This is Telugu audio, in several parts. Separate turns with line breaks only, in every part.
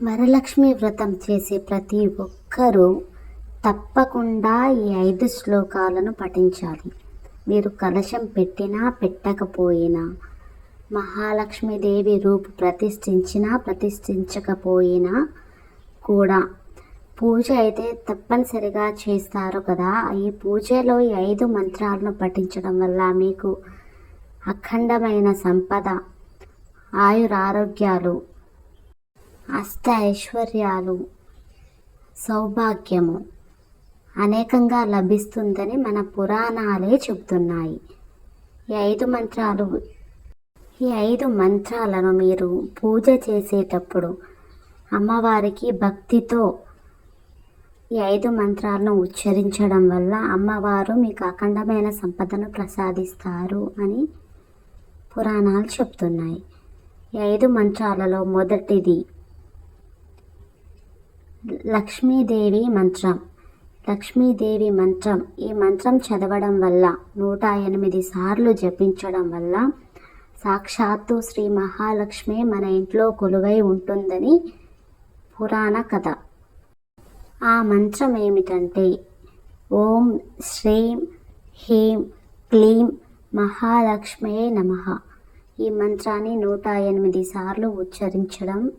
వరలక్ష్మి వ్రతం చేసే ప్రతి ఒక్కరూ తప్పకుండా ఈ ఐదు శ్లోకాలను పఠించాలి. మీరు కలశం పెట్టినా పెట్టకపోయినా మహాలక్ష్మీదేవి రూపు ప్రతిష్ఠించినా ప్రతిష్ఠించకపోయినా కూడా పూజ అయితే తప్పనిసరిగా చేస్తారు కదా. ఈ పూజలో ఈ ఐదు మంత్రాలను పఠించడం వల్ల మీకు అఖండమైన సంపద ఆయురారోగ్యాలు అష్ట ఐశ్వర్యాలు సౌభాగ్యము అనేకంగా లభిస్తుందని మన పురాణాలే చెబుతున్నాయి. ఈ ఐదు మంత్రాలు ఈ ఐదు మంత్రాలను మీరు పూజ చేసేటప్పుడు అమ్మవారికి భక్తితో ఈ ఐదు మంత్రాలను ఉచ్చరించడం వల్ల అమ్మవారు మీకు అఖండమైన సంపదను ప్రసాదిస్తారు అని పురాణాలు చెప్తున్నాయి ఈ ఐదు మంత్రాలలో మొదటిది లక్ష్మీదేవి మంత్రం. లక్ష్మీదేవి మంత్రం. ఈ మంత్రం చదవడం వల్ల నూట ఎనిమిది సార్లు జపించడం వల్ల సాక్షాత్తు శ్రీ మహాలక్ష్మి మన ఇంట్లో కొలువై ఉంటుందని పురాణ కథ. ఆ మంత్రం ఏమిటంటే ఓం శ్రీం హీం క్లీం మహాలక్ష్మే నమ. ఈ మంత్రాన్ని నూట ఎనిమిది సార్లు ఉచ్చరించడం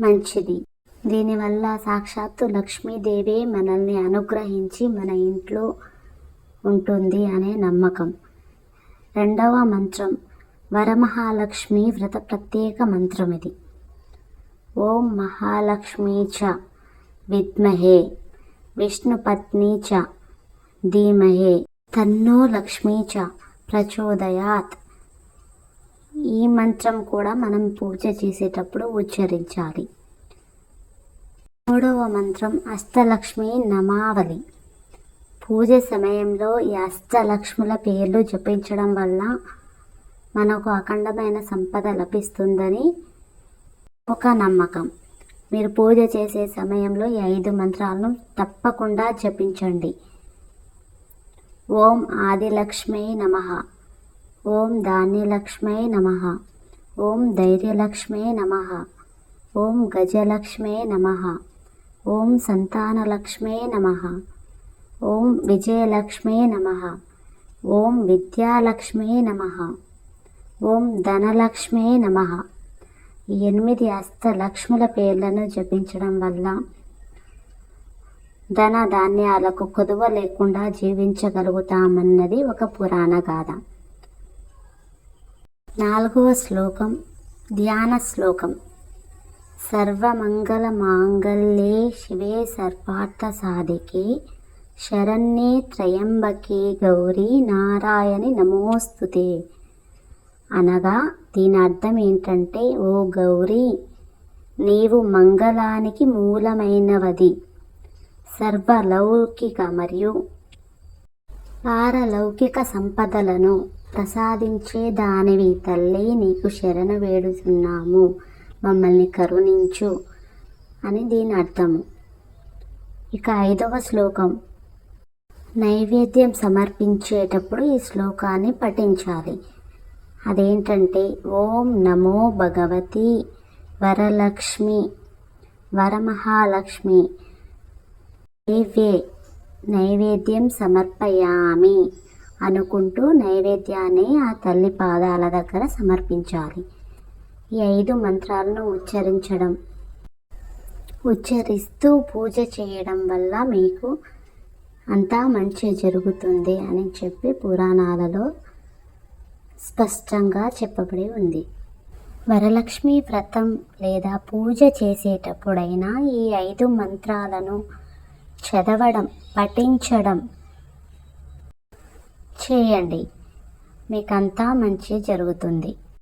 మంచిది. దీనివల్ల సాక్షాత్తు లక్ష్మీదేవి మనల్ని అనుగ్రహించి మన ఇంట్లో ఉంటుంది అనే నమ్మకం. రెండవ మంత్రం వరమహాలక్ష్మి వ్రత ప్రత్యేక మంత్రం ఇది. ఓం మహాలక్ష్మీ చ విద్మహే విష్ణుపత్ని చ ధీమహే తన్నో లక్ష్మీ చ ప్రచోదయాత్. ఈ మంత్రం కూడా మనం పూజ చేసేటప్పుడు ఉచ్చరించాలి. మూడవ మంత్రం అష్టలక్ష్మి నమావళి. పూజ సమయంలో ఈ అష్టలక్ష్ముల పేర్లు జపించడం వల్ల మనకు అఖండమైన సంపద లభిస్తుందని ఒక నమ్మకం. మీరు పూజ చేసే సమయంలో ఈ ఐదు మంత్రాలను తప్పకుండా జపించండి. ఓం ఆదిలక్ష్మీ నమ. ఓం ధాన్యలక్ష్మీ నమ. ఓం ధైర్యలక్ష్మీ నమ. ఓం గజలక్ష్మే నమ. ఓం సంతానలక్ష్మే నమ. ఓం విజయలక్ష్మే నమ. ఓం విద్యాలక్ష్మే నమ. ఓం ధనలక్ష్మే నమ. ఈ ఎనిమిది అష్టలక్ష్ముల పేర్లను జపించడం వల్ల ధన ధాన్యాలకు కొదువ లేకుండా జీవించగలుగుతామన్నది ఒక పురాణ గాథ. నాలుగవ శ్లోకం ధ్యాన శ్లోకం. సర్వమంగళమాంగళ్యే శివే సర్వార్థ శరణ్యే త్రయంబకే గౌరీ నారాయణి నమోస్తుతే. అనగా దీని అర్థం ఏంటంటే ఓ గౌరీ నీవు మంగళానికి మూలమైనవది. సర్వలౌకిక మరియు పారలౌకిక సంపదలను ప్రసాదించే దానివి తల్లి నీకు శరణు వేడుతున్నాము. మమ్మల్ని కరుణించు అని దీని అర్థము. ఇక ఐదవ శ్లోకం. నైవేద్యం సమర్పించేటప్పుడు ఈ శ్లోకాన్ని పఠించాలి. అదేంటంటే ఓం నమో భగవతి వరలక్ష్మి వరమహాలక్ష్మి దేవ్యే నైవేద్యం సమర్పయామి అనుకుంటూ నైవేద్యాన్ని ఆ తల్లి పాదాల దగ్గర సమర్పించాలి. ఈ ఐదు మంత్రాలను ఉచ్చరించడం. ఉచ్చరిస్తూ పూజ చేయడం వల్ల మీకు అంతా మంచి జరుగుతుంది అని చెప్పి పురాణాలలో స్పష్టంగా చెప్పబడి ఉంది. వరలక్ష్మి వ్రతం లేదా పూజ చేసేటప్పుడైనా ఈ ఐదు మంత్రాలను చదవడం పఠించడం చేయండి. మీకంతా మంచి జరుగుతుంది.